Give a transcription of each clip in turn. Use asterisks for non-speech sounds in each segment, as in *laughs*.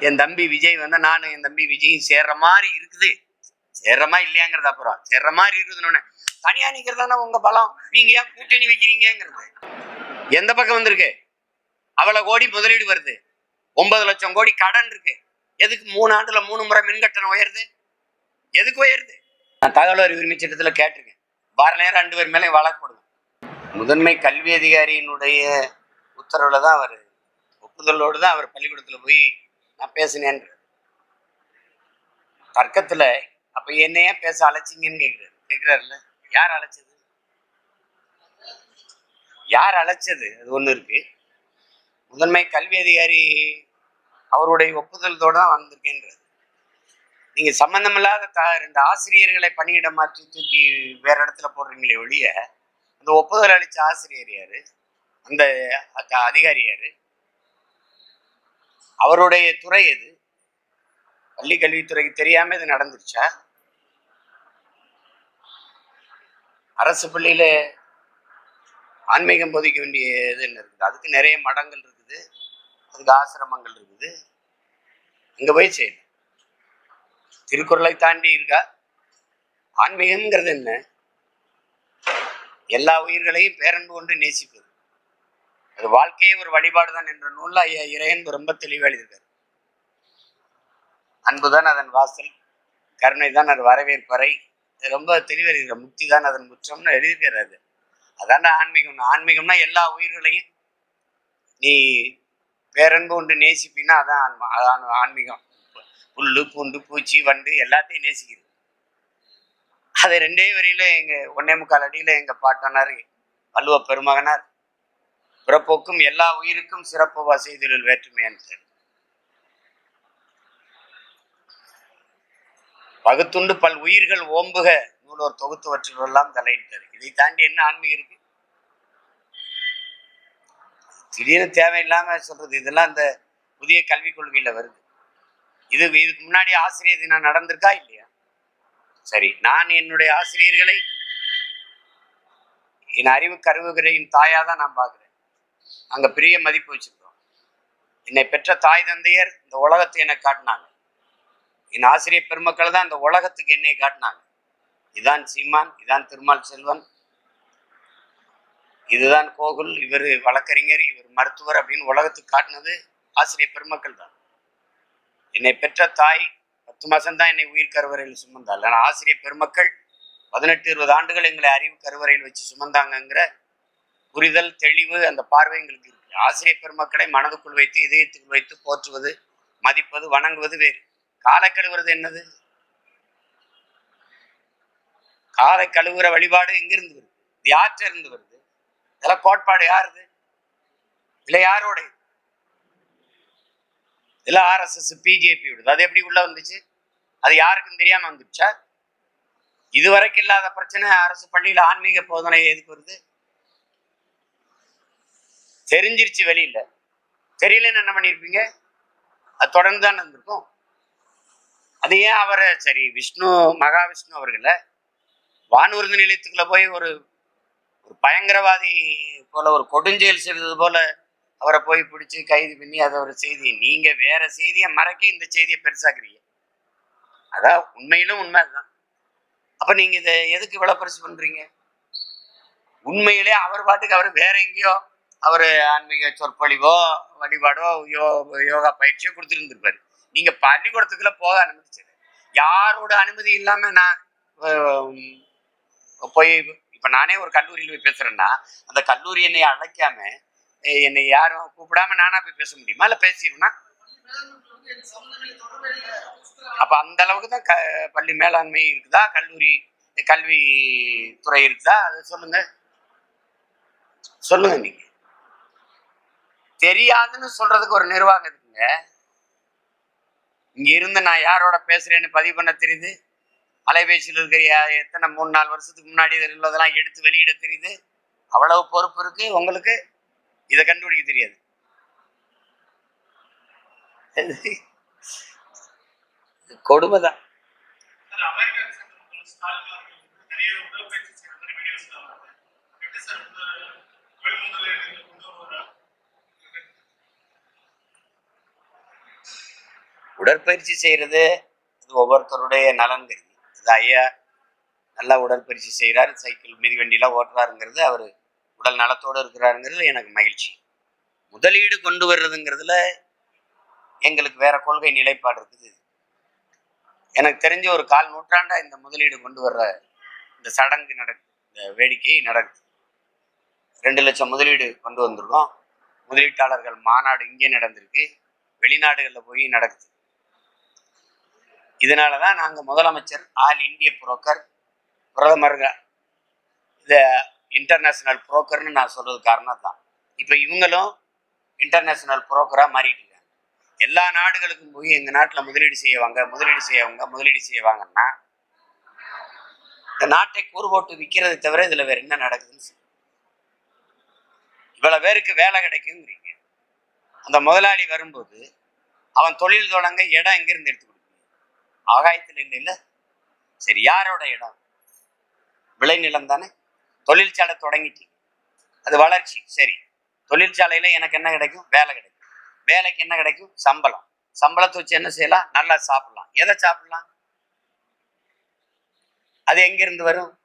என் தம்பி விஜய் வந்து நானும் என் தம்பி விஜயும் சேர்ற மாதிரி இருக்குது. சேர்றமா இல்லையாங்கிறது அப்புறம். சேர்ற மாதிரி இருக்குதுன்னு தனியா நிக்கிறதானே உங்க பலம்? நீங்க ஏன் கூட்டணி வைக்கிறீங்கிறது எந்த பக்கம் வந்திருக்கு? அவ்வளவு கோடி முதலீடு வருது. ஒன்பது லட்சம் கோடி கடன் இருக்கு. எதுக்கு மூணு ஆண்டுல மூணு முறை மின் கட்டணம் உயருது? எதுக்கு உயருது? நான் தகவல் அறிவுரிமை சட்டத்துல கேட்டிருக்கேன். வார நேரம் ரெண்டு பேர் மேலே வழக்கு போடுங்க. முதன்மை கல்வி அதிகாரியினுடைய உத்தரவுல தான் அவர் ஒப்புதலோடு தான் அவர் பள்ளிக்கூடத்துல போய் நான் பேசினேன். தர்க்கத்துல அப்போ என்னையே பேச அழைச்சிங்கன்னு கேட்குறாரு கேட்குறாருல்ல யார் அழைச்சது? யார் அழைச்சது? அது ஒண்ணு இருக்கு. முதன்மை கல்வி அதிகாரி அவருடைய ஒப்புதலத்தோடு தான் வந்திருக்கேன்றது நீங்க சம்மந்தமில்லாத த ரெண்டு ஆசிரியர்களை பணியிட மாற்றி தூக்கி வேற இடத்துல போடுறீங்களே ஒழிய அந்த ஒப்புதல் அளித்த ஆசிரியர் யார்? அந்த அதிகாரி யாரு? அவருடைய துறை எது? பள்ளி கல்வித்துறைக்கு தெரியாம இது நடந்துருச்சா? அரசு பள்ளியில ஆன்மீகம் போதிக்க வேண்டிய இது என்ன இருக்குது? அதுக்கு நிறைய மடங்கள் இருக்குது. அதுக்கு ஆசிரமங்கள் இருக்குது. அங்க போய் செய்யணும் திருக்குறளை தாண்டி இருக்கா? ஆன்மீகம்ங்கிறது என்ன? எல்லா உயிர்களையும் பேரன்பு கொண்டு நேசிப்பது. அது வாழ்க்கையே ஒரு வழிபாடு தான் என்ற நூலில் ஐயா இறையன் ரொம்ப தெளிவாக எழுதியிருக்காரு. அன்புதான் அதன் வாசல் கருணை தான் அது வரவேற்பறை ரொம்ப தெளிவாக எழுதியிருக்கார். முக்தி தான் அதன் முற்றம்னு எழுதியிருக்காரு அது. அதான்டா ஆன்மீகம் ஆன்மீகம்னா எல்லா உயிர்களையும் நீ பேரன்பு உண்டு நேசிப்பின்னா அதான் ஆன்மா அதான் ஆன்மீகம். புல்லு பூண்டு பூச்சி வண்டு எல்லாத்தையும் நேசிக்கிறது. அது ரெண்டே வரியில எங்க ஒன்னே முக்கால் அடியில எங்க பாட்டனார் வள்ளுவ பெருமகனார் பிறப்போக்கும் எல்லா உயிருக்கும் சிறப்பு செய்தலில் வேற்றுமையானது பகுத்துண்டு பல் உயிர்கள் ஓம்புக நூலோர் தொகுத்துவற்றிலெல்லாம் தலையிட்டார் இதை தாண்டி என்ன ஆன்மீகம் இருக்கு? திடீர்னு தேவையில்லாம சொல்றது இதெல்லாம் இந்த புதிய கல்விக் கொள்கையில வருது. இது இதுக்கு முன்னாடி ஆசிரியர் தினம் நடந்திருக்கா இல்லையா? சரி நான் என்னுடைய ஆசிரியர்களை என் அறிவு கருவுகிறையின் தாயா தான் நான் பார்க்குறேன். அங்க பெரிய மதிப்பு வச்சிருக்கோம் என்னை பெற்ற தாய் தந்தையர் இந்த உலகத்தை என்னை காட்டினாங்க. என் ஆசிரியர் பெருமக்கள் தான் இந்த உலகத்துக்கு என்னை காட்டினாங்க. இதான் சீமான் இதான் திருமால் செல்வன். இதுதான் கோகுல் இவர் வழக்கறிஞர் இவர் மருத்துவர் அப்படின்னு உலகத்துக்கு காட்டினது ஆசிரியர் பெருமக்கள் தான். என்னை பெற்ற தாய் பத்து மாதம் தான் என்னை உயிர் கருவறையில் சுமந்தாள். ஆனால் ஆசிரியர் பெருமக்கள் பதினெட்டு இருபது ஆண்டுகள் எங்களை அறிவு கருவறையில் வச்சு சுமந்தாங்கங்கிற புரிதல் தெளிவு அந்த பார்வை எங்களுக்கு இருக்கு. ஆசிரியர் பெருமக்களை மனதுக்குள் வைத்து இதயத்துக்குள் வைத்து போற்றுவது மதிப்பது வணங்குவது வேறு. காலை கழுவுறது என்னது? காலை கழுவுற வழிபாடு எங்கிருந்து வருது? இது யார்கிட்ட இருந்து வருது. இதெல்லாம் கோட்பாடு யாருது? இல்லை யாரோட? இதில் ஆர்எஸ்எஸ் பிஜேபி விடுது அது எப்படி உள்ள வந்துச்சு? அது யாருக்கும் தெரியாம வந்துச்சா இதுவரைக்கும் இல்லாத பிரச்சனை அரசு பள்ளியில ஆன்மீக போதனை எதுக்கு வருது? தெரிஞ்சிருச்சு வெளியில. தெரியலன்னு என்ன பண்ணிருப்பீங்க? அது தொடர்ந்து தான் நடந்திருக்கும். அது ஏன் அவரை சரி விஷ்ணு மகாவிஷ்ணு அவர்களை வானூர்தி நிலையத்துக்குள்ள போய் ஒரு ஒரு பயங்கரவாதி போல ஒரு கொடுஞ்செயல் செய்தது போல அவரை போய் பிடிச்சி கைது பண்ணி அதை ஒரு செய்தி நீங்க வேற செய்தியை மறைக்க இந்த செய்தியை பெருசாக்குறீங்க. அதான் உண்மையிலும் உண்மை அதுதான். அப்ப நீங்க இதை எதுக்கு இவ்வளவு பெருசு பண்றீங்க? உண்மையிலே அவர் பாட்டுக்கு அவர் வேற எங்கேயோ அவர் ஆன்மீக சொற்பொழிவோ வழிபாடோ யோ யோகா பயிற்சியோ கொடுத்துருந்துருப்பாரு. நீங்கள் பள்ளிக்கூடத்துக்குள்ளே போக அனுமதிச்சது யாரோட அனுமதி இல்லாமல் நான் போய் இப்போ நானே ஒரு கல்லூரியில் போய் பேசுகிறேன்னா அந்த கல்லூரி என்னை அழைக்காம என்னை யாரும் கூப்பிடாம நானாக போய் பேச முடியுமா? இல்லை பேசிடுவேனா அப்போ அந்த அளவுக்கு தான் க பள்ளி மேலாண்மை இருக்குதா? கல்லூரி கல்வி துறை இருக்குதா? அதை சொல்லுங்க. சொல்லுங்க நீங்கள் தெரியாதுன்னு சொல்றதுக்கு ஒரு நிர்வாகம் இருக்குங்க. இங்க இருந்து நான் யாரோட பேசுறேன்னு பதிவு பண்ண தெரியுது. அலைபேசியில் இருக்கிற எத்தனை மூணு நாலு வருஷத்துக்கு முன்னாடி உள்ளதெல்லாம் எடுத்து வெளியிட தெரியுது. அவ்வளவு பொறுப்பு இருக்கு. உங்களுக்கு இதை கண்டுபிடிக்க தெரியாது. கொடுமைதான் நிறைய உடற்பயிற்சி செய்யற மாதிரி வீடியோஸ் தான் வருது. எப்படி சார் தொழில் முதலீடு கொண்டு வர உடற்பயிற்சி செய்கிறது அது ஒவ்வொருத்தருடைய நலன் இது ஐயா நல்லா உடற்பயிற்சி செய்கிறார் சைக்கிள் மிதிவண்டிலாம் ஓட்டுறாருங்கிறது அவர் உடல் நலத்தோடு இருக்கிறாருங்கிறது எனக்கு மகிழ்ச்சி. முதலீடு கொண்டு வர்றதுங்கிறதுல எங்களுக்கு வேற கொள்கை நிலைப்பாடு இருக்குது. எனக்கு தெரிஞ்ச ஒரு கால் நூற்றாண்டா இந்த முதலீடு கொண்டு வர்ற இந்த சடங்கு நடக்குது இந்த வேடிக்கை நடக்குது. ரெண்டு லட்சம் முதலீடு கொண்டு வந்திருக்கோம். முதலீட்டாளர்கள் மாநாடு இங்கே நடந்திருக்கு. வெளிநாடுகளில் போய் நடக்குது. இதனால தான் நாங்கள் முதலமைச்சர் ஆல் இந்திய புரோக்கர் பிரதமர் இந்த இன்டர்நேஷ்னல் புரோக்கர்னு நான் சொல்கிறது காரணம் தான் இப்போ இவங்களும் இன்டர்நேஷ்னல் புரோக்கராக மாறிட்டு இருக்காங்க. எல்லா நாடுகளுக்கும் போய் எங்கள் நாட்டில் முதலீடு செய்வாங்க முதலீடு செய்வாங்க முதலீடு செய்வாங்கன்னா இந்த நாட்டை கூறு போட்டு விற்கிறதை தவிர இதில் வேறு என்ன நடக்குதுன்னு சொல்லு. இவ்வளோ பேருக்கு வேலை கிடைக்குங்கிறீங்க. அந்த முதலாளி வரும்போது அவன் தொழில் தொடங்க இடம் எங்கேருந்து எடுத்துக்கணும் ஆகாயத்தில் நின்று இல்ல? சரி யாரோட இடம்? விளைநிலம் தானே? தொழிற்சாலை தொடங்கிட்டு. அது வளர்ச்சி. சரி. தொழிற்சாலையில எனக்கு என்ன கிடைக்கும்? வேலை கிடைக்கும். வேலைக்கு என்ன கிடைக்கும்? சம்பளம். சம்பளத்தை வச்சு என்ன செய்யலாம்? நல்லா சாப்பிடலாம். எதை சாப்பிடலாம்? அது எங்கிருந்து வரும்?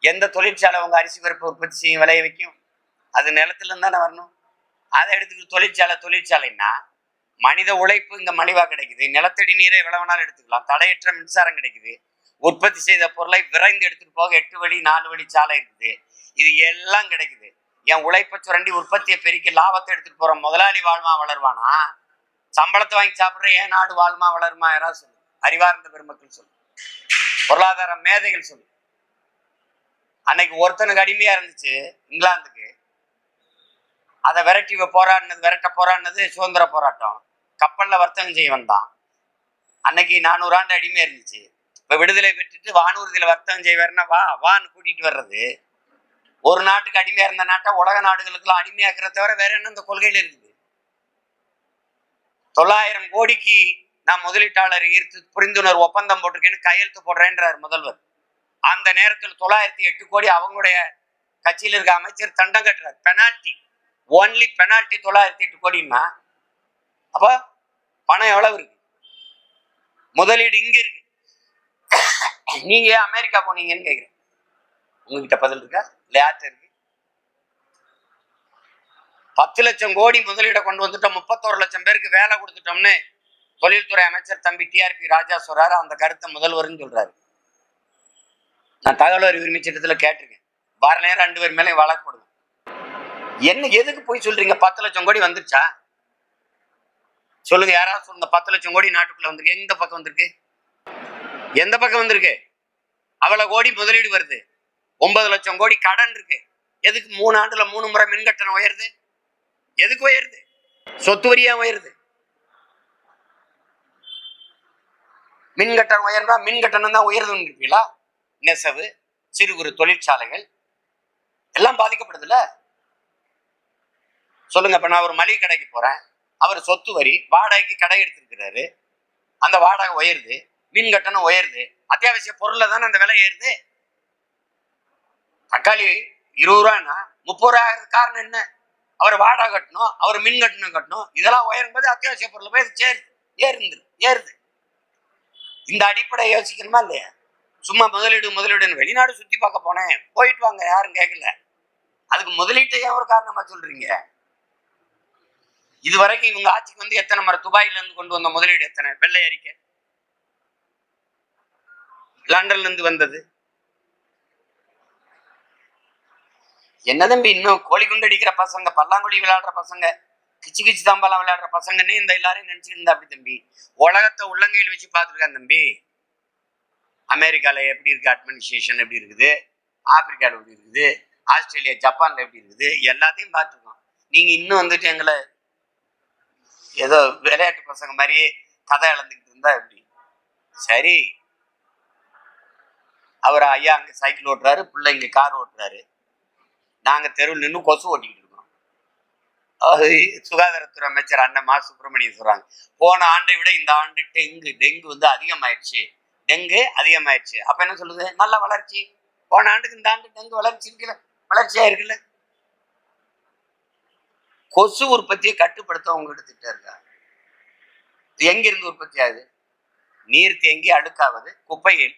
எந்த தொழிற்சாலை உங்க அரிசி பருப்பு உற்பத்தி செய்யும் விளைய வைக்கும்? அது நிலத்துல இருந்து தானே வரணும். அதை எடுத்துக்கிட்டு தொழிற்சாலை தொழிற்சாலைன்னா மனித உழைப்பு இங்க மலிவா கிடைக்குது. நிலத்தடி நீரை எவ்வளவு எடுத்துக்கலாம். தடையற்ற மின்சாரம் கிடைக்குது. உற்பத்தி செய்த பொருளை விரைந்து எடுத்துட்டு போக எட்டு வழி நாலு வழி சாலை இருக்குது. இது எல்லாம் கிடைக்குது. என் உழைப்பை சுரண்டி உற்பத்தியை பெருக்கி லாபத்தை எடுத்துட்டு போற முதலாளி வாழ்மா வளருவானா? சம்பளத்தை வாங்கி சாப்பிடுற ஏன் நாடு வாழ்மா வளருமா? யாராவது சொல்லு. அறிவார்ந்த பெருமக்கள் சொல்லு. பொருளாதார மேதைகள் சொல்லு. அன்னைக்கு ஒருத்தனுக்கு அடிமையா இருந்துச்சு இங்கிலாந்துக்கு. அதை விரட்டி போராடினது விரட்ட போராடினது சுதந்திர போராட்டம். கப்பல்ல வர்த்தகம் செய்ய வந்தான் அன்னைக்கு நானூறு ஆண்டு அடிமை இருந்துச்சு. இப்போ விடுதலை பெற்றுட்டு வானூர்தியில வர்த்தகம் செய்வார்னா வா வான்னு கூட்டிட்டு வர்றது. ஒரு நாட்டுக்கு அடிமையா இருந்த நாட்டை உலக நாடுகளுக்கெல்லாம் அடிமையாக்குற தவிர வேற என்ன இந்த கொள்கையில் இருக்குது? தொள்ளாயிரம் கோடிக்கு நான் முதலீட்டாளர் ஈர்த்து புரிந்துணர்வு ஒப்பந்தம் போட்டிருக்கேன்னு கையெழுத்து போடுறேன்றார் முதல்வர். அந்த நேரத்தில் தொள்ளாயிரத்தி எட்டு கோடி அவங்களுடைய கட்சியில் இருக்க அமைச்சர் தண்டம் கட்டுறார். பெனால்டி ஒன்லி பெனால்டி தொள்ளாயிரத்தி எட்டு கோடின்னா அப்போ பணம் எவ்வளவு இருக்கு? முதலீடு இங்க இருக்கு. நீங்க ஏன் அமெரிக்கா போனீங்கன்னு கேக்குறேன். உங்ககிட்ட பதில் இருக்கா? லேட்டர் யார்கிட்ட இருக்கு? பத்து லட்சம் கோடி முதலீடை கொண்டு வந்துட்டோம் முப்பத்தோரு லட்சம் பேருக்கு வேலை கொடுத்துட்டோம்னு தொழில்துறை அமைச்சர் தம்பி டிஆர்பி ராஜா சொல்றாரு. அந்த கருத்தை முதல்வர்னு சொல்றாரு. நான் தகவல் அறிவு உரிமை கேட்டிருக்கேன். வார நேரம் ரெண்டு பேர் மேலே வழக்கு போடுவேன் என்ன எதுக்கு போய் சொல்றீங்க? பத்து லட்சம் கோடி வந்துருச்சா? சொல்லுங்க யாராவது சொல்லுங்க. பத்து லட்சம் கோடி நாட்டுக்குள்ள வந்திருக்கு. எந்த பக்கம் வந்திருக்கு? எந்த பக்கம் வந்திருக்கு? அவ்வளவு கோடி முதலீடு வருது. ஒன்பது லட்சம் கோடி கடன் இருக்கு. எதுக்கு மூணு ஆண்டுல மூணு முறை மின் கட்டணம் உயருது? எதுக்கு உயருது? சொத்து வரியா உயருது? மின் கட்டணம் உயர்ந்தா மின் கட்டணம் தான் உயருதுன்னு இருப்பீங்களா நெசவு சிறு குறு தொழிற்சாலைகள் எல்லாம் பாதிக்கப்படுதுல்ல? சொல்லுங்க இப்போ நான் ஒரு மளிகை கடைக்கு போகிறேன் அவர் சொத்து வரி வாடகைக்கு கடை எடுத்திருக்கிறாரு. அந்த வாடகை உயருது மின் கட்டணம் உயருது. அத்தியாவசிய பொருளில் தானே அந்த விலை ஏறுது? தக்காளி இருபது ரூபான்னா முப்பது ரூபா ஆகிறது காரணம் என்ன? அவர் வாடகை கட்டணும் அவர் மின் கட்டணம் கட்டணும். இதெல்லாம் உயரும் போது அத்தியாவசிய பொருள் போய் அது சேருது ஏறுந்து ஏறுது. இந்த அடிப்படை யோசிக்கணுமா இல்லையா? சும்மா முதலீடு முதலீடுன்னு வெளிநாடு சுற்றி பார்க்க போனேன். போயிட்டு வாங்க யாரும் கேட்கல. அதுக்கு முதலீட்டை ஏன் ஒரு காரணமாக சொல்கிறீங்க இது வரைக்கும் இவங்க ஆட்சிக்கு வந்து எத்தனை முறை துபாயில இருந்து கொண்டு வந்த முதலீடு எத்தனை? வெள்ளை அறிக்கை. லண்டன்ல இருந்து வந்தது. என்ன தம்பி இன்னும் கோழி குண்டு அடிக்கிற பசங்க பல்லாங்குழி விளையாடுற பசங்க கிச்சு கிச்சு தாம்பாலாம் விளையாடுற பசங்கன்னு இந்த எல்லாரையும் நினைச்சிட்டு இருந்தா அப்படி தம்பி. உலகத்தை உள்ளங்கையில் வச்சு பார்த்துருக்கான் தம்பி. அமெரிக்கால எப்படி இருக்கு அட்மினிஸ்ட்ரேஷன் எப்படி இருக்குது? ஆப்பிரிக்காவில் எப்படி இருக்குது? ஆஸ்திரேலியா ஜப்பான்ல எப்படி இருக்குது? எல்லாத்தையும் பார்த்துருக்கோம் நீங்க இன்னும் வந்துட்டு எங்களை ஏதோ விளையாட்டு பசங்க மாதிரி கதை இழந்துக்கிட்டு இருந்தா எப்படி? சரி. அவர் ஐயா அங்க சைக்கிள் ஓட்டுறாரு பிள்ளை இங்க கார் ஓட்டுறாரு. நாங்க தெருவில் நின்று கொசு ஓட்டிக்கிட்டு இருக்கோம் அது சுகாதாரத்துறை அமைச்சர் அண்ணன் மா சுப்பிரமணியன் சொல்றாங்க. போன ஆண்டை விட இந்த ஆண்டு டெங்கு டெங்கு வந்து அதிகமாயிடுச்சு டெங்கு அதிகமாயிடுச்சு அப்போ என்ன சொல்லுது? நல்ல வளர்ச்சி. போன ஆண்டுக்கு இந்த ஆண்டு டெங்கு வளர்ச்சி இருக்குல்ல வளர்ச்சியாக இருக்குல்ல? கொசு உற்பத்தியை கட்டுப்படுத்த உங்ககிட்ட எடுத்துக்கிட்டே இருக்கா? எங்கிருந்து உற்பத்தி ஆகுது? நீர் தேங்கி அடுக்காவது குப்பையில்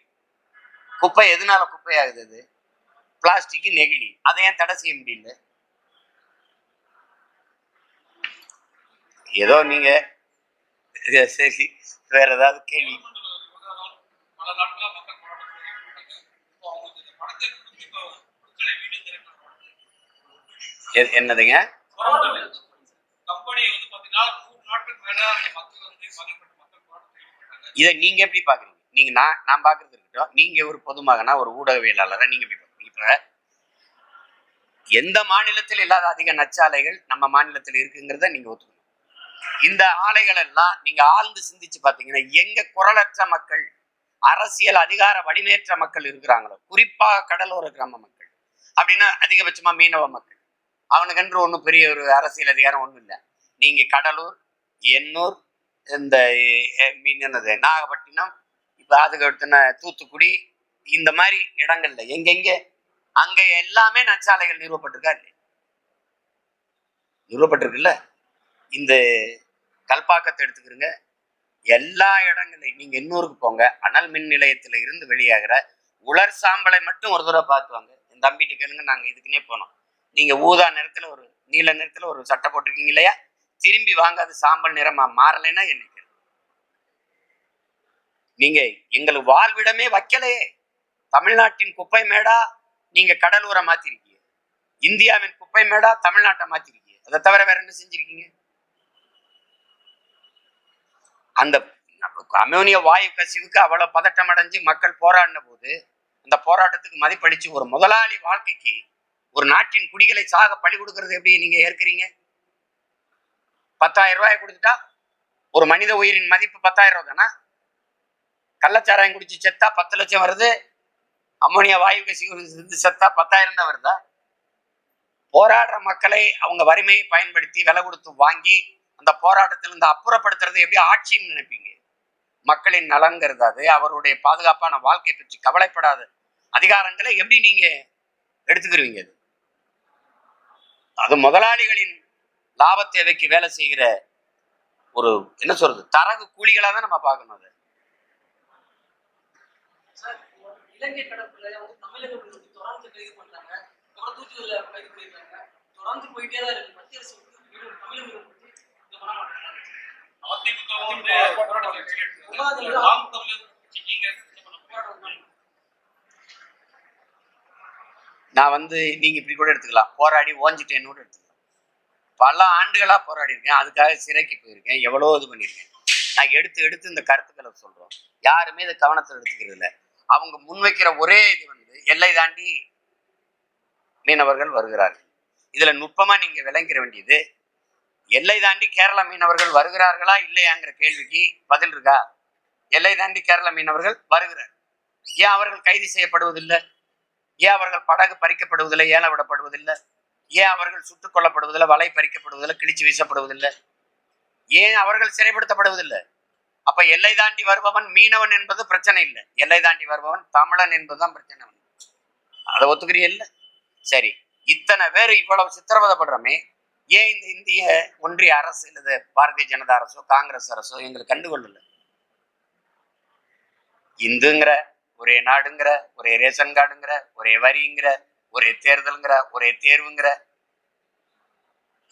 குப்பை எதனால குப்பையாகுது அது? பிளாஸ்டிக் நெகிழி. அதை ஏன் தடை செய்ய முடியல? ஏதோ நீங்க சரி வேற ஏதாவது கேள்வி? எ- என்னதுங்க? இதை நீங்க எப்படி பாக்குறீங்க? நீங்க நான் நான் பாக்குறது இருக்கட்டும். நீங்க ஒரு பொதுமகனா ஒரு ஊடகவியலாளரா நீங்க எப்படி பாக்குறீங்க? இப்ப எந்த மாநிலத்தில் இல்லாத அதிக நச்சாலைகள் நம்ம மாநிலத்தில் இருக்குங்கிறத நீங்க ஒத்துக்கணும். இந்த ஆலைகள் எல்லாம் நீங்க ஆழ்ந்து சிந்திச்சு பாத்தீங்கன்னா எங்க குரலற்ற மக்கள் அரசியல் அதிகார வலிமையற்ற மக்கள் இருக்கிறாங்களோ குறிப்பாக கடலோர கிராம மக்கள் அப்படின்னா அதிகபட்சமா மீனவ மக்கள் அவனுக்கென்று ஒன்றும் பெரிய ஒரு அரசியல் அதிகாரம் ஒன்றும் இல்லை. நீங்க கடலூர் எண்ணூர் இந்த மீன் என்னது நாகப்பட்டினம் இப்போ அதுக்கு அடுத்துன தூத்துக்குடி இந்த மாதிரி இடங்கள்ல எங்கெங்க அங்க எல்லாமே நச்சாலைகள் நிறுவப்பட்டிருக்கா இல்லை நிறுவப்பட்டிருக்குல்ல? இந்த கல்பாக்கத்தை எடுத்துக்கிறங்க எல்லா இடங்களையும் நீங்க இன்னூருக்கு போங்க அனல் மின் நிலையத்துல இருந்து வெளியாகிற உலர் சாம்பலை மட்டும் ஒரு தடவை பார்த்துவாங்க என் தம்பிட்டு கேளுங்க நாங்க இதுக்குன்னே போனோம். நீங்க ஊதா நிறத்துல ஒரு நீல நிறத்துல ஒரு சட்டை போட்டிருக்கீங்க இல்லையா? திரும்பி வாங்க அது சாம்பல் நிறமா மாறலைன்னா என்னைக்கு நீங்க எங்களுக்கு வாழ்விடமே வைக்கலையே. தமிழ்நாட்டின் குப்பை மேடா நீங்க கடலூரை மாத்திருக்கீங்க. இந்தியாவின் குப்பை மேடா தமிழ்நாட்டை மாத்திருக்கீங்க. அதை தவிர வேற என்ன செஞ்சிருக்கீங்க? அந்த அமோனிய வாயு கசிவுக்கு அவ்வளவு பதட்டம் அடைஞ்சு மக்கள் போராடின போது அந்த போராட்டத்துக்கு மதிப்பளிச்சு ஒரு முதலாளி வாழ்க்கைக்கு ஒரு நாட்டின் குடிகளை சாக பழி கொடுக்கறது எப்படி நீங்க ஏற்கிறீங்க? பத்தாயிரம் ரூபாய் கொடுத்துட்டா ஒரு மனித உயிரின் மதிப்பு பத்தாயிரம் ரூபா தானா? கள்ளச்சாராயம் குடிச்சு செத்தா பத்து லட்சம் வருது. அம்மோனியா வாயு கசிந்து செத்தா பத்தாயிரம் தான் வருதா? போராடுற மக்களை அவங்க வறுமையை பயன்படுத்தி விலை கொடுத்து வாங்கி அந்த போராட்டத்தில் இருந்து அப்புறப்படுத்துறது எப்படி ஆட்சின்னு நினைப்பீங்க? மக்களின் நலன்கிறது அது. அவருடைய பாதுகாப்பான வாழ்க்கை பற்றி கவலைப்படாத அதிகாரங்களை எப்படி நீங்க எடுத்துக்கிருவீங்க அது? அது முதலாளிகளின் லாப தேவைக்கு வேலை செய்கிற ஒரு என்ன சொல்றது தரகு கூலிகளா தான் நம்ம பார்க்கணும் அதை. அதிமுக வந்து போராட்டத்தை கையெழுத்து நாம் தமிழர் கட்சி நீங்க என்ன பண்ண போராட்டம் நான் வந்து நீங்க இப்படி கூட எடுத்துக்கலாம். போராடி ஓஞ்சிட்டேன்னு கூட எடுத்துக்கலாம். பல ஆண்டுகளா போராடி இருக்கேன் அதுக்காக சிறைக்கு போயிருக்கேன். எவ்வளோ இது பண்ணியிருக்கேன். நான் எடுத்து எடுத்து இந்த கருத்துக்களை சொல்றோம். யாருமே இதை கவனத்தில் எடுத்துக்கிறது இல்லை. அவங்க முன்வைக்கிற ஒரே இது வந்து எல்லை தாண்டி மீனவர்கள் வருகிறார்கள். இதுல நுட்பமா நீங்க விளங்கிற வேண்டியது எல்லை தாண்டி கேரள மீனவர்கள் வருகிறார்களா இல்லையாங்கிற கேள்விக்கு பதில் இருக்கா? எல்லை தாண்டி கேரள மீனவர்கள் வருகிறார். ஏன் அவர்கள் கைது செய்யப்படுவதில்லை? ஏன் அவர்கள் படகு பறிக்கப்படுவதில்லை ஏல விடப்படுவதில்லை? ஏன் அவர்கள் சுட்டுக் கொல்லப்படுவதில்லை வலை பறிக்கப்படுவதில்லை கிழிச்சு வீசப்படுவதில்லை? ஏன் அவர்கள் சிறைப்படுத்தப்படுவதில்லை? அப்ப எல்லை தாண்டி வருபவன் மீனவன் என்பது பிரச்சனை இல்லை. எல்லை தாண்டி வருபவன் தமிழன் என்பதுதான் பிரச்சனை. அதை ஒத்துக்கிறிய இல்ல? சரி. இத்தனை பேர் இவ்வளவு சித்திரவதப்படுறோமே ஏன் இந்த இந்திய ஒன்றிய அரசு இல்லது பாரதிய ஜனதா அரசோ காங்கிரஸ் அரசோ எங்களுக்கு கண்டுகொள்ளல? இந்துங்கிற ஒரே நாடுங்கிற ஒரே ரேஷன் கார்டுங்கிற ஒரே வரிங்கிற ஒரே தேர்தலுங்கிற ஒரே தேர்வுங்கிற.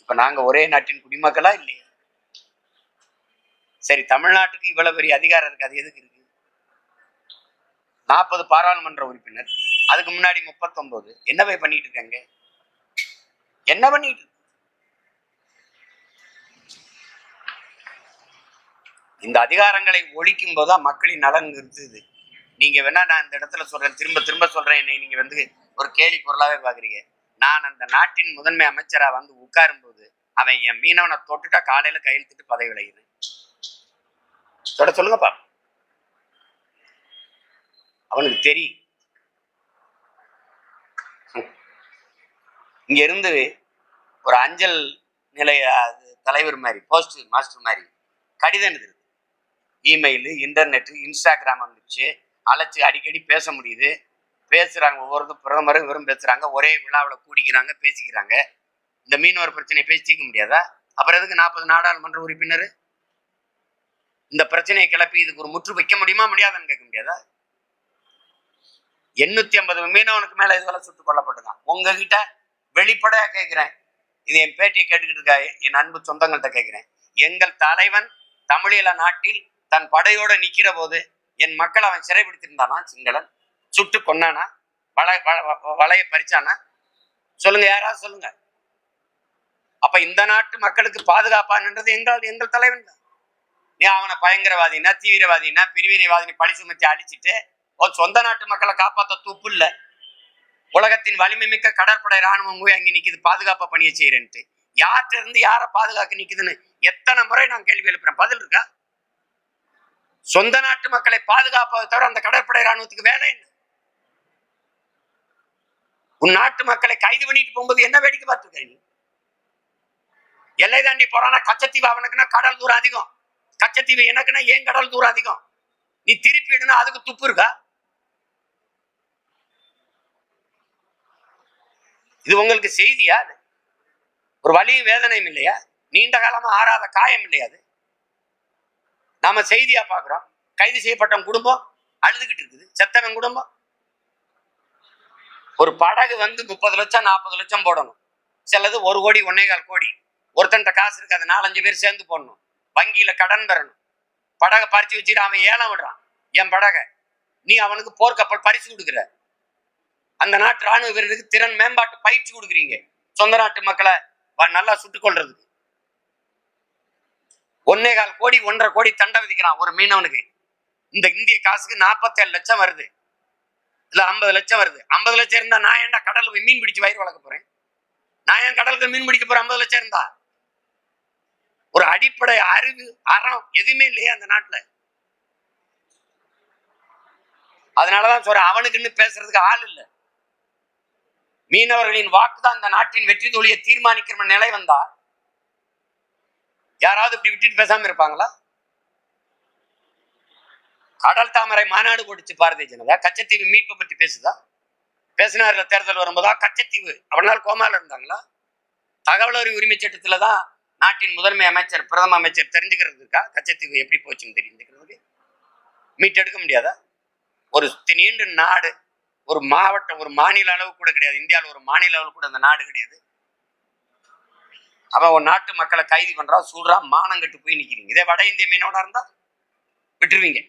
இப்ப நாங்க ஒரே நாட்டின் குடிமக்களா இல்லையா? சரி தமிழ்நாட்டுக்கு இவ்வளவு பெரிய அதிகாரம் இருக்கு அது எதுக்கு இருக்கு? நாற்பது பாராளுமன்ற உறுப்பினர் அதுக்கு முன்னாடி முப்பத்தொன்பது என்ன பண்ணிட்டு இருக்காங்க? என்ன பண்ணிட்டு இந்த அதிகாரங்களை ஒழிக்கும் போதுதான் மக்களின் நலன் நிறுத்துது. நீங்க வேணா நான் இந்த இடத்துல சொல்றேன். திரும்ப திரும்ப சொல்றேன். என்னை நீங்க வந்து ஒரு கேலி பொருளாவே பாக்குறீங்க நான் அந்த நாட்டின் முதன்மை அமைச்சரா வந்து உட்காரும் போது அவன் என் மீனவனை தொட்டுட்டா காலையில கையெழுத்துட்டு பதவி விளையுது தொட சொல்லுங்கப்பா. அவனுக்கு தெரியும் இங்க இருந்து ஒரு அஞ்சல் நிலைய அது தலைவர் மாதிரி போஸ்ட் மாஸ்டர் மாதிரி கடிதம் எழுதுறது. இமெயிலு இன்டர்நெட்டு இன்ஸ்டாகிராம் வந்துச்சு. அழைச்சி அடிக்கடி பேச முடியுது. பேசுறாங்க ஒவ்வொருத்தரும் பிரதமரும் இவரும் பேசுறாங்க. ஒரே விழாவில் கூடிக்கிறாங்க பேசிக்கிறாங்க. இந்த மீனவர் பிரச்சனையை பேசி தீர்க்க முடியாதா? அப்புறம் எதுக்கு நாற்பது நாடாளுமன்ற உறுப்பினர்? இந்த பிரச்சனையை கிளப்பி இதுக்கு ஒரு முற்று வைக்க முடியுமா முடியாதுன்னு கேட்க முடியாதா? எண்ணூத்தி ஐம்பது மீனவனுக்கு மேல இதுவரை சுட்டுக் கொல்லப்பட்டிருக்கான் உங்ககிட்ட வெளிப்படையா கேட்கிறேன். இது என் பேட்டியை கேட்டுக்கிட்டு இருக்கா என் அன்பு சொந்தங்கள்கிட்ட கேட்கிறேன். எங்கள் தலைவன் தமிழீழ நாட்டில் தன் படையோட நிக்கிற போது என் மக்கள் அவன் சிறைபிடித்திருந்தானா? சிங்களன். சுட்டு கொன்னானா? வலை வலைய பறிச்சானா? சொல்லுங்க யாராவது சொல்லுங்க. அப்ப இந்த நாட்டு மக்களுக்கு பாதுகாப்பான்ன்றது எங்கள் எங்கள் தலைவன் தான் நீ அவனை பயங்கரவாதினா தீவிரவாதினா பிரிவினைவாதினி பழி சுமத்தி அடிச்சுட்டு உன் சொந்த நாட்டு மக்களை காப்பாத்த துப்பு இல்ல. உலகத்தின் வலிமை மிக்க கடற்படை ராணுவம் போய் அங்கே நிக்குது பாதுகாப்பா பணியை செய்யறேன்ட்டு யார்கிட்ட இருந்து யாரை பாதுகாக்க நிக்குதுன்னு எத்தனை முறை நான் கேள்வி எழுப்புறேன்? பதில் இருக்கா? சொந்த நாட்டு மக்களை பாதுகாப்பதை தவிர அந்த கடற்படை ராணுவத்துக்கு வேலை என்ன? உன் நாட்டு மக்களை கைது பண்ணிட்டு போகும்போது என்ன வேடிக்கை பார்த்துருக்க நீ? எல்லை தாண்டி போறானா கச்சத்தீவு அவனுக்குன்னா கடல் தூரம் அதிகம். கச்சத்தீவு எனக்குன்னா ஏன் கடல் தூரம் அதிகம்? நீ திருப்பி விடுனா அதுக்கு துப்பு இருக்கா? இது உங்களுக்கு செய்தியா அது? ஒரு வழியும் வேதனையும் இல்லையா? நீண்ட காலமா ஆறாத காயம் இல்லையா அது? நாம செய்தியா பாக்குறோம். கைது செய்யப்பட்ட குடும்பம் அழுதுகிட்டு இருக்குது. செத்தவன் குடும்பம். ஒரு படகு வந்து முப்பது லட்சம் நாற்பது லட்சம் போடணும். சிலது ஒரு கோடி ஒன்னே கால் கோடி. ஒருத்தன்ட்ட காசு இருக்கு அது நாலஞ்சு பேர் சேர்ந்து போடணும். வங்கியில கடன் பெறணும். படகை பறிச்சு வச்சுட்டு அவன் ஏலம் விடுறான். என் படகை. நீ அவனுக்கு போர்க்கப்பல் பரிசு கொடுக்குற. அந்த நாட்டு ராணுவ வீரருக்கு திறன் மேம்பாட்டு பயிற்சி கொடுக்குறீங்க. சொந்த நாட்டு மக்களை நல்லா சுட்டுக் கொள்றதுக்கு ஒன்னே கால் கோடி ஒன்றரை கோடி தண்டை விதிக்கிறான் ஒரு மீனவனுக்கு. இந்த இந்திய காசுக்கு நாற்பத்தேழு லட்சம் வருது. இல்ல ஐம்பது லட்சம் வருது. ஐம்பது லட்சம் இருந்தா நான் ஏன்டா கடலுக்கு போய் மீன் பிடிச்சு வயிறு வளர்க்க போறேன்? நான் ஏன் கடலுக்கு மீன் பிடிக்க போறேன்? ஐம்பது லட்சம் இருந்தா? ஒரு அடிப்படை அறிவு அறம் எதுவுமே இல்லையே அந்த நாட்டுல. அதனாலதான் சொல்றேன் அவனுக்குன்னு பேசுறதுக்கு ஆள் இல்ல. மீனவர்களின் வாக்கு தான் இந்த நாட்டின் வெற்றி தோழியை தீர்மானிக்கிற நிலை வந்தா யாராவது இப்படி விட்டுட்டு பேசாம இருப்பாங்களா? கடல் தாமரை மாநாடு போட்டுச்சு பாரதிய ஜனதா. கச்சத்தீவு மீட்பை பற்றி பேசுதா? பேசினார்ல தேர்தல் வரும்போதா? கச்சத்தீவு. அவனால் கோமால இருந்தாங்களா? தகவல் அறிவு உரிமை சட்டத்துல தான் நாட்டின் முதன்மை அமைச்சர் பிரதம அமைச்சர் தெரிஞ்சுக்கிறதுக்கா கச்சத்தீவு எப்படி போச்சுன்னு தெரிஞ்சுக்கிறதுக்கு மீட்டெடுக்க முடியாதா? ஒரு நீண்ட நாடு. ஒரு மாவட்டம் ஒரு மாநில அளவு கூட கிடையாது. இந்தியாவில் ஒரு மாநில அளவு கூட அந்த நாடு கிடையாது. அவன் ஒரு நாட்டு மக்களை கைது பண்றான் சூடுறான் மானம் கட்டு போய் நிக்கிறீங்க. இதே வட இந்திய மீனவனா இருந்தா விட்டுருவீங்க.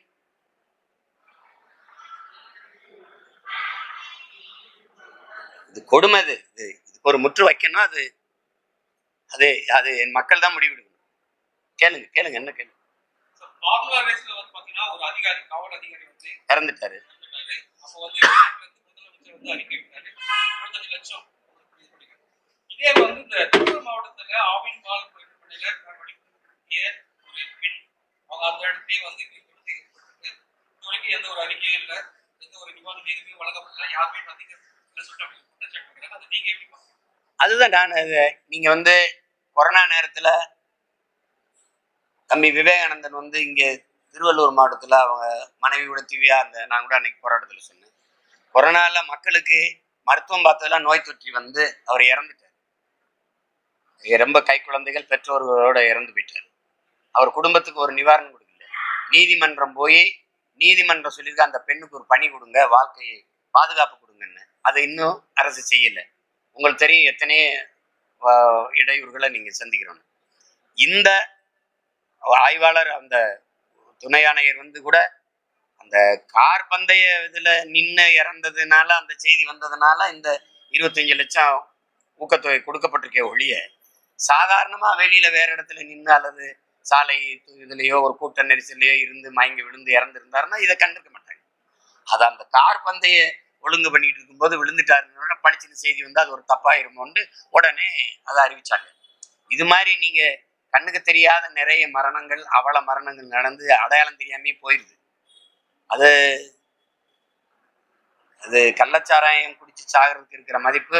இது கொடுமை இது இது இதுக்கு ஒரு முற்று வைக்கணும் அது அது அது என் மக்கள் தான் முடிவெடுக்கணும். கேளுங்க கேளுங்க என்ன கேளுங்க சார் ஃபார்முலா ரேஸ்ல வந்து பாத்தீங்கன்னா ஒரு அதிகாரி காவல் அதிகாரி வந்து இறந்துட்டாரு இறந்துட்டாரு. அப்போ வந்து வெளிநாட்டுல இருந்து முதலமைச்சர் வந்து அறிக்கை விட்டாரு இருபத்தஞ்சு லட்சம் கொடுக்கணும்னு சொல்லிட்டு. இதே வந்து இந்த திருப்பூர் மாவட்டத்துல ஆவின் பால் பணியில படிக்கக்கூடிய ஒரு பெண் அவங்க அந்த இடத்துலயே வந்து இந்த விபத்து ஏற்பட்டது இது வரைக்கும் எந்த ஒரு அறிக்கையும் இல்லை எந்த ஒரு நிவாரணம் எதுவுமே வழங்கப்படல யாருமே அதிக சொல்லிட்டு அப்படி குற்றச்சாட்டு வைக்கிறாங்க. அதை நீங்க எப்படி பாக்குறீங்க? அதுதான் நான் நீங்க வந்து கொரோனா நேரத்துல தம்பி விவேகானந்தன் வந்து இங்க திருவள்ளூர் மாவட்டத்துல அவங்க மனைவியோட திவ்யா அந்த நான் கூட அன்னைக்கு போராட்டத்துல சொன்னேன். கொரோனால மக்களுக்கு மருத்துவம் பார்த்ததெல்லாம் நோய் தொற்றி வந்து அவர் இறந்துட்டார். ரொம்ப கை குழந்தைகள் பெற்றோர்களோட இறந்து போயிட்டார். அவர் குடும்பத்துக்கு ஒரு நிவாரணம் கொடுக்கல. நீதிமன்றம் போய் நீதிமன்றம் சொல்லியிருக்க அந்த பெண்ணுக்கு ஒரு பணி கொடுங்க வாழ்க்கையை பாதுகாப்பு கொடுங்கன்னு. அதை இன்னும் அரசு செய்யல. உங்களுக்கு தெரியும் எத்தனை இடையூறுகளை நீங்கள் சந்திக்கிறோம் இந்த ஆய்வாளர் அந்த துணை ஆணையர் வந்து கூட அந்த கார் பந்தய இதில் நின்று இறந்ததுனால அந்த செய்தி வந்ததுனால இந்த இருபத்தஞ்சு லட்சம் ஊக்கத்தொகை கொடுக்கப்பட்டிருக்கே ஒழிய சாதாரணமாக வெளியில் வேறு இடத்துல நின்று அல்லது சாலை இதுலேயோ ஒரு கூட்ட நெரிசலையோ இருந்து மயங்கி விழுந்து இறந்துருந்தாருன்னா இதை கண்டிருக்க மாட்டாங்க. அது அந்த கார் பந்தய ஒழுங்கு பண்ணிட்டு இருக்கும்போது விழுந்துட்டாருன்னு படிச்சின செய்தி வந்து அது ஒரு தப்பாயிருமோன்னு உடனே அதை அறிவிச்சாங்க. இது மாதிரி நீங்க கண்ணுக்கு தெரியாத நிறைய மரணங்கள் அவல மரணங்கள் நடந்து அடையாளம் தெரியாமே போயிருது. அது அது கள்ளச்சாராயம் குடிச்சு சாகிறதுக்கு இருக்கிற மதிப்பு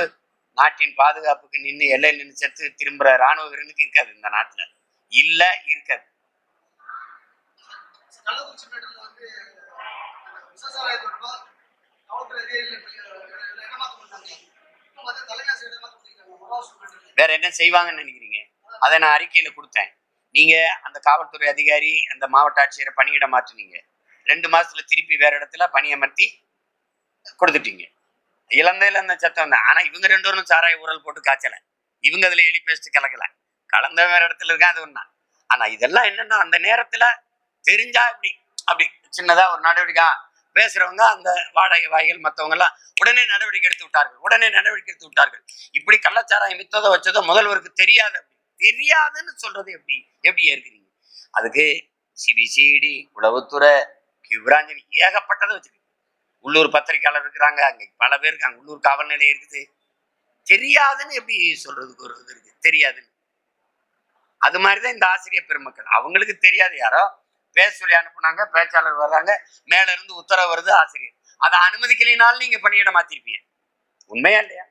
நாட்டின் பாதுகாப்புக்கு நின்று எல்லையில் நின்று செத்து திரும்புற ராணுவ வீரனுக்கு இருக்காது இந்த நாட்டுல. இல்ல இருக்காது. கள்ளக்குறிச்சி வந்து வேற என்ன செய்வாங்கன்னு நினைக்கிறீங்க? அதை நான் அறிக்கையில கொடுத்தேன். நீங்க அந்த காவல்துறை அதிகாரி அந்த மாவட்ட ஆட்சியரை பணியிட மாற்றினீங்க. ரெண்டு மாசத்துல திருப்பி வேற இடத்துல பணியமர்த்தி கொடுத்துட்டீங்க. இழந்தையில அந்த சத்தம் தான். ஆனா இவங்க ரெண்டு பேரும் சாராய ஊரல் போட்டு காய்ச்சல. இவங்க அதுல எலி பேஸ்ட் கலக்கல. கலந்த வேற இடத்துல இருக்கான் அது ஒண்ணா. ஆனா இதெல்லாம் என்னன்னா அந்த நேரத்துல தெரிஞ்சா இப்படி அப்படி சின்னதா ஒரு நடவடிக்கை பேசுறவங்க அந்த வாடகை வாய்கள் மத்தவங்க எல்லாம் உடனே நடவடிக்கை எடுத்து விட்டார்கள். உடனே நடவடிக்கை எடுத்து விட்டார்கள். இப்படி கள்ளச்சாராயம் வித்ததோ வச்சதோ முதல்வருக்கு தெரியாது அப்படி. தெரியாதுன்னு சொல்றது எப்படி? எப்படி இருக்கிறீங்க அதுக்கு சிபிசிடி உளவுத்துறை கியூராஞ்சனி ஏகப்பட்டதை வச்சிருக்கு. உள்ளூர் பத்திரிக்கையாளர் இருக்கிறாங்க அங்க பல பேர் இருக்காங்க. உள்ளூர் காவல் நிலையம் இருக்குது. தெரியாதுன்னு எப்படி சொல்றதுக்கு ஒரு இது இருக்கு? தெரியாதுன்னு. அது மாதிரிதான் இந்த ஆசிரியர் பெருமக்கள். அவங்களுக்கு தெரியாது யாரோ. பேச சொல்லி அனுப்புனாங்க பேச்சாளர் வர்றாங்க மேல இருந்து உத்தரவு வருது ஆசிரியர். அதை அனுமதிக்கலைனாலும் நீங்க பணியிட மாத்திருப்பீங்க. உண்மையா இல்லையா?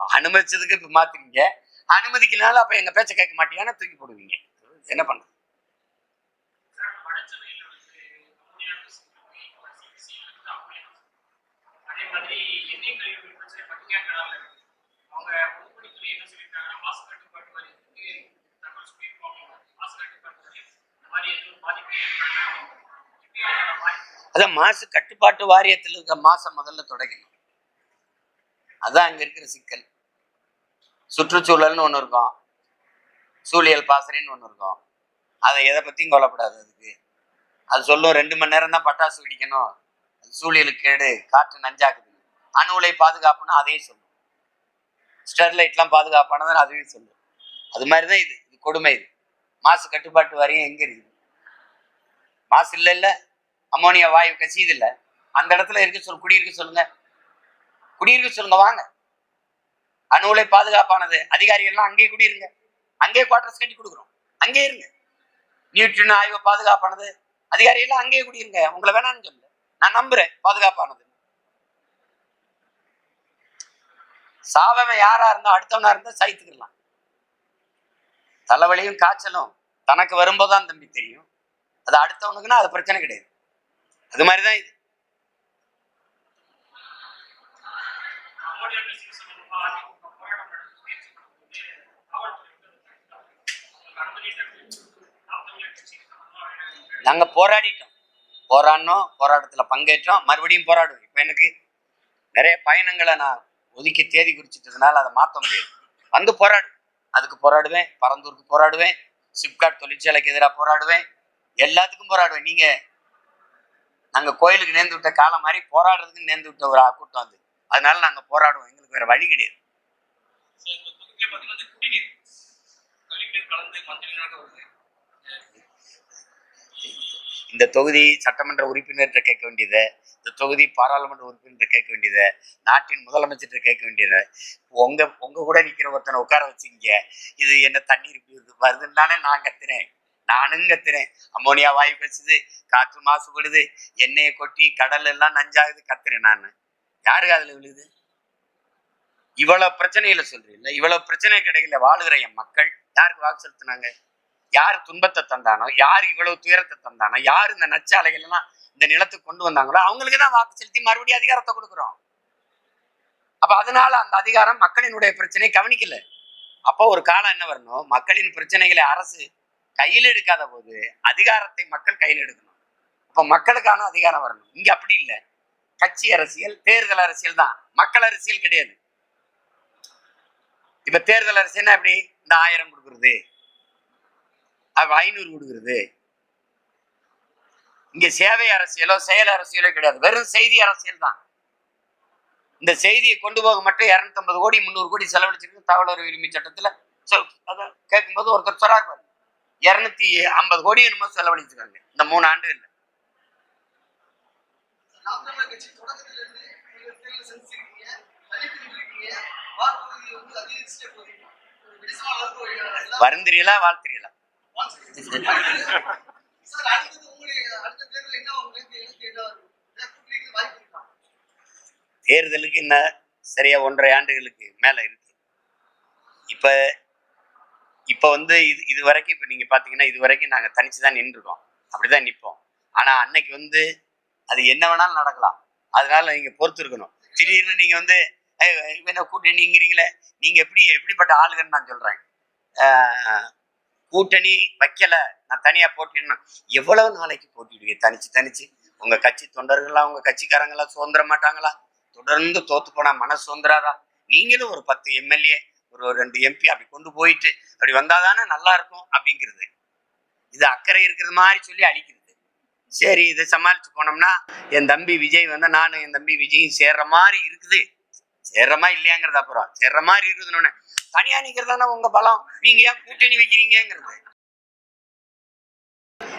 அனுமதிச்சதுக்கு இப்ப மாத்துறீங்க அனுமதிக்கலனாலும் அப்ப எங்க பேச்ச கேட்க மாட்டீங்கன்னா தூக்கி போடுவீங்க. என்ன பண்ண அவங்க அதான் மாசு கட்டுப்பாட்டு வாரியத்தில் இருக்க மாசம் முதல்ல தொடங்கணும் அதான் அங்க இருக்கிற சிக்கல். சுற்றுச்சூழல்னு ஒன்று இருக்கும். சூழியல் பாசறைன்னு ஒன்று இருக்கும். அதை எதை பத்தியும் கொல்லப்படாது அதுக்கு. அது சொல்லும் ரெண்டு மணி நேரம் தான் பட்டாசு வெடிக்கணும். அது சூழியலுக்கு கேடு. காற்று நஞ்சாக்குது. அணு உலை பாதுகாப்புன்னு அதையும் சொல்லும். ஸ்டெர்லைட்லாம் பாதுகாப்பானதுன்னு அதையும் சொல்லும். அது மாதிரி தான் இது. இது கொடுமை இது. மாசு கட்டுப்பாட்டு வாரியம் எங்க இருக்குது? மாசு இல்லை இல்லை. அம்மோனியா வாயு கசியுது இல்ல. அந்த இடத்துல இருக்க சொல் குடியிருக்க சொல்லுங்க. குடியிருக்க சொல்லுங்க வாங்க. அணு உலை பாதுகாப்பானது. அதிகாரிகள்லாம் அங்கேயே குடியிருங்க. அங்கேயே குவார்டர்ஸ் கட்டி கொடுக்குறோம். அங்கேயே இருங்க. நியூட்ரின் ஆய்வு பாதுகாப்பானது. அதிகாரிகள்லாம் அங்கேயே குடியிருங்க. உங்களை வேணாம்னு சொல்லு நான் நம்புறேன் பாதுகாப்பானது. சாவவன் யாரா இருந்தா அடுத்தவனா இருந்தா சைத்துக்கலாம் தலைவலியும் காய்ச்சலும் தனக்கு வரும்போதுதான் தம்பி தெரியும். அது அடுத்தவனுக்குன்னா அது பிரச்சனை கிடையாது. அது மாதிரிதான் இது. நாங்க போராடிட்டோம். போராடினோம் போராட்டத்துல பங்கேற்றோம். மறுபடியும் போராடுவோம். இப்ப எனக்கு நிறைய பயணங்களை நான் ஒதுக்கி தேதி குறிச்சிட்டதுனால அதை மாற்ற முடியாது. வந்து போராடு. அதுக்கு போராடுவேன். பரந்தூருக்கு போராடுவேன். சிப்காட் தொழிற்சாலைக்கு எதிராக போராடுவேன். எல்லாத்துக்கும் போராடுவேன். நீங்க நாங்க கோயிலுக்கு நேர்ந்து விட்ட காலம் மாதிரி போராடுறதுக்கு நேர்ந்து விட்ட ஒரு கூட்டம் அது. அதனால நாங்க போராடுவோம். எங்களுக்கு வேற வழி கிடையாது. இந்த தொகுதி சட்டமன்ற உறுப்பினர்கிட்ட கேட்க வேண்டியது இந்த தொகுதி பாராளுமன்ற உறுப்பினர் கேட்க வேண்டியது நாட்டின் முதலமைச்சர்கிட்ட கேட்க வேண்டியது. உங்க உங்க கூட நிக்கிற ஒருத்தனை உட்கார வச்சுங்க. இது என்ன தண்ணீர் இப்படி வருதுன்னு தானே நான் கத்துறேன் நானும் கத்துறேன் அம்மோனியா வாயு கசுது காற்று மாசுபடுது எண்ணெயை கொட்டி கடல் எல்லாம் நஞ்சாகுது கத்துறேன் நான். யாருக்கு அதுல விழுது? இவ்வளவு பிரச்சனைகளை சொல்றீங்கல்ல இவ்வளவு பிரச்சனை கிடைக்கல வாழுகிற என் மக்கள் யாருக்கு வாக்கு செலுத்தினாங்க? யார் துன்பத்தை தந்தானோ யார் இவ்வளவு துயரத்தை தந்தானோ யார் இந்த நச்சாலைகள் எல்லாம் இந்த நிலத்துக்கு கொண்டு வந்தாங்களோ அவங்களுக்கு தான் வாக்கு செலுத்தி மறுபடியும் அதிகாரத்தை கொடுக்குறோம். அப்ப அதனால அந்த அதிகாரம் மக்களினுடைய பிரச்சனையை கவனிக்கல. அப்போ ஒரு காலம் என்ன வரணும்? மக்களின் பிரச்சனைகளை அரசு கையில் எடுக்காத போது அதிகாரத்தை மக்கள் கையில் எடுக்கணும். அப்ப மக்களுக்கான அதிகாரம் வரணும். இங்க அப்படி இல்லை. கட்சி அரசியல் தேர்தல் அரசியல் தான். மக்கள் அரசியல் கிடையாது. இப்ப தேர்தல் அரசியல்னா எப்படி இந்த ஆயிரம் கொடுக்குறது. ஐநூறு கொடுக்குறது. இங்க சேவை அரசியலோ செயல் அரசியலோ கிடையாது. வெறும் செய்தி அரசியல் தான். இந்த செய்தியை கொண்டு போக மட்டும் இரநூத்தம்பது கோடி முந்நூறு கோடி செலவழிச்சிருக்கு தகவல் உரிமை சட்டத்துல. சொல் கேட்கும்போது ஒருத்தர் சொல்றாரு பாரு இருநூத்தி ஐம்பது கோடி என்னமோ செலவழிச்சிருக்காங்க. இந்த மூணு ஆண்டுகள்ல இல்ல. வருந்திரியலா வாழ்த்திரியலா? *laughs* தேர்தலுக்கு என்ன சரியா ஒன்றரை ஆண்டுகளுக்கு மேல இருக்கு. இப்ப இப்ப வந்து இது இது வரைக்கும் இப்ப நீங்க பாத்தீங்கன்னா இது வரைக்கும் நாங்க தனிச்சுதான் நின்றுருக்கோம். அப்படிதான் நிற்போம் ஆனா அன்னைக்கு வந்து அது என்ன வேணாலும் நடக்கலாம். அதனால நீங்க பொறுத்து இருக்கணும் திடீர்னு நீங்க வந்து "ஏய், இவனை கூட்டணிங்கிறீங்களே நீங்க எப்படி எப்படிப்பட்ட ஆளுகன்னு நான் சொல்றேன். ஆஹ், கூட்டணி வைக்கல. நான் தனியா போட்டிடணும் எவ்வளவு நாளைக்கு போட்டிடுவீங்க? தனிச்சு தனிச்சு. உங்க கட்சி தொண்டர்கள்லாம் உங்க கட்சிக்காரங்களா சுதந்திர மாட்டாங்களா? தொடர்ந்து தோத்து போனா மனசு சுதந்திராதா? நீங்களும் ஒரு பத்து எம்எல்ஏ ஒரு ஒரு ரெண்டு எம்பி அப்படி கொண்டு போயிட்டு அப்படி வந்தாதானே நல்லா இருக்கும் அப்படிங்கிறது. இது அக்கறை இருக்கிறது மாதிரி சொல்லி அழிக்கிறது. சரி இதை சமாளிச்சு போனோம்னா என் தம்பி விஜய் வந்து நானும் என் தம்பி விஜயும் சேர்ற மாதிரி இருக்குது. சேர்றமா இல்லையாங்கிறது அப்புறம் சேர்ற மாதிரி இருக்குதுன்னு தனியா நிக்கிறது தானே உங்க பலம்? நீங்க ஏன் கூட்டணி வைக்கிறீங்கிறது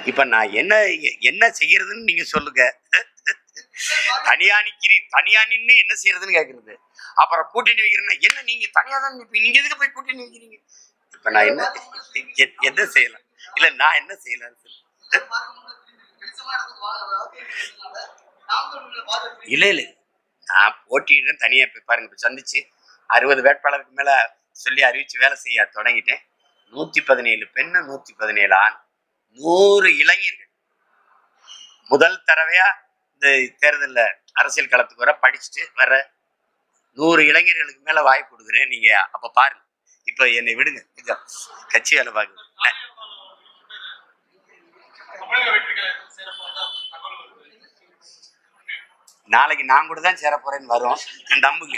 இப்ப நான் என்ன என்ன செய்யறதுன்னு நீங்க சொல்லுங்க. தனியா நிக்கிறீ தனியா நின்னு என்ன செய்யறதுன்னு கேக்குறது. அப்புறம் கூட்டணி வைக்கிறேன்னா என்ன நீங்க தனியா தான் நிப்பீங்க. நீங்க எதுக்கு போய் கூட்டணி வைக்கிறீங்க? இப்ப நான் என்ன என்ன செய்யலாம் இல்ல நான் என்ன செய்யலாம் இல்ல இல்லை. நான் போட்டியிடுறேன் தனியா இப்போ பாருங்க. இப்ப சந்திச்சு அறுபது வேட்பாளருக்கு மேல சொல்லி அறிவிச்சு வேலை செய்ய தொடங்கிட்டேன். நூத்தி பதினேழு பெண்ணு நூத்தி பதினேழு ஆண். நூறு இளைஞர்கள். முதல் தடவையா இந்த தேர்தல்ல அரசியல் களத்துக்கு வர படிச்சுட்டு வர நூறு இளைஞர்களுக்கு மேல வாய்ப்பு கொடுக்குறேன். நீங்க அப்ப பாருங்க. இப்ப என்னை விடுங்க. கொஞ்சம் கட்சி வேலை பாக்குது தமிழக வெற்றி கழகத்தில் சேரப்போறதா தகவல் வருது நாளைக்கு நான் கூட தான் சேர போறேன்னு வரும். நம்புங்க.